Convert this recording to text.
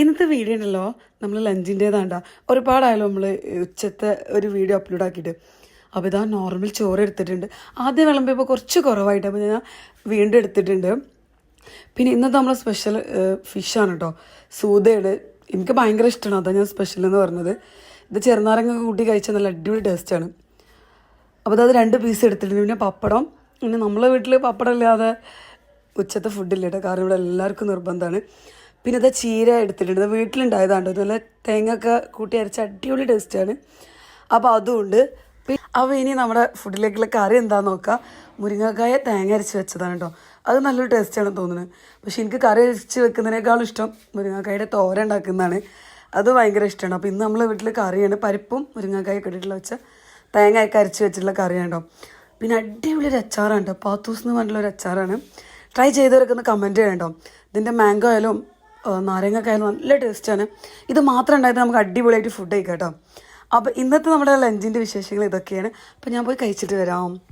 ഇന്നത്തെ വീഡിയോ ഉണ്ടല്ലോ നമ്മൾ ലഞ്ചിന്റേതാണ്ട ഒരുപാടായാലും നമ്മൾ ഉച്ചത്തെ ഒരു വീഡിയോ അപ്ലോഡ് ആക്കിയിട്ട്. അപ്പോൾ ഇതാ നോർമൽ ചോറ് എടുത്തിട്ടുണ്ട്. ആദ്യം വിളമ്പിയപ്പോൾ കുറച്ച് കുറവായിട്ട് അപ്പോൾ ഞാൻ വീണ്ടും എടുത്തിട്ടുണ്ട്. പിന്നെ ഇന്നത്തെ നമ്മളെ സ്പെഷ്യൽ ഫിഷാണ് കേട്ടോ സൂതയുടെ എനിക്ക് ഭയങ്കര ഇഷ്ടമാണ് അതാണ് ഞാൻ സ്പെഷ്യൽ എന്ന് പറഞ്ഞത്. ഇത് ചെറുനാരങ്ങ കൂട്ടി കഴിച്ചാൽ നല്ല അടിപൊളി ടേസ്റ്റാണ് അപ്പോൾ അത് രണ്ട് പീസ് എടുത്തിട്ടുണ്ട്. പിന്നെ പപ്പടം. പിന്നെ നമ്മളെ വീട്ടിൽ പപ്പടം ഇല്ലാതെ ഉച്ചത്തെ ഫുഡില്ല കേട്ടോ കാരണം ഇവിടെ എല്ലാവർക്കും നിർബന്ധമാണ് പിന്നെ അത് ചീര എടുത്തിട്ടുണ്ട്. ഇത് വീട്ടിലുണ്ടായതാണ് നല്ല തേങ്ങ ഒക്കെ കൂട്ടി അരച്ച അടിപൊളി ടേസ്റ്റാണ് അപ്പോൾ അതുകൊണ്ട് അപ്പോൾ ഇനി നമ്മുടെ ഫുഡിലേക്കുള്ള കറി എന്താണെന്ന് നോക്കാം. മുരിങ്ങക്കായ തേങ്ങ അരച്ച് വെച്ചതാണ് കേട്ടോ അത് നല്ലൊരു ടേസ്റ്റാണ് തോന്നുന്നത് പക്ഷേ എനിക്ക് കറി അരച്ച് വെക്കുന്നതിനേക്കാളും ഇഷ്ടം മുരിങ്ങക്കായുടെ തോര ഉണ്ടാക്കുന്നതാണ്. അത് ഭയങ്കര ഇഷ്ടമാണ്. അപ്പോൾ ഇന്ന് നമ്മളെ വീട്ടിൽ കറിയാണ്. പരിപ്പും മുരിങ്ങക്കായ ഇട്ടിട്ടുള്ള വെച്ച തേങ്ങ ഒക്കെ അരച്ച് വെച്ചിട്ടുള്ള കറിയാണ് കേട്ടോ പിന്നെ അടിപൊളി ഒരു അച്ചാറാണ് കേട്ടോ പാത്തൂസ് എന്ന് പറഞ്ഞിട്ടുള്ള ഒരു അച്ചാറാണ്. ട്രൈ ചെയ്തവരൊക്കെ ഒന്ന് കമന്റ് ചെയ്യണം കേട്ടോ ഇതിന്റെ മാംഗോ ആയാലും നാരങ്ങക്കായാലും നല്ല ടേസ്റ്റാണ്. ഇത് മാത്രം ഉണ്ടായിട്ട് നമുക്ക് അടിപൊളിയായിട്ട് ഫുഡ് കഴിക്കാം കേട്ടോ. അപ്പോൾ ഇന്നത്തെ നമ്മുടെ ലഞ്ചിന്റെ വിശേഷങ്ങൾ ഇതൊക്കെയാണ്. അപ്പോൾ ഞാൻ പോയി കഴിച്ചിട്ട് വരാം.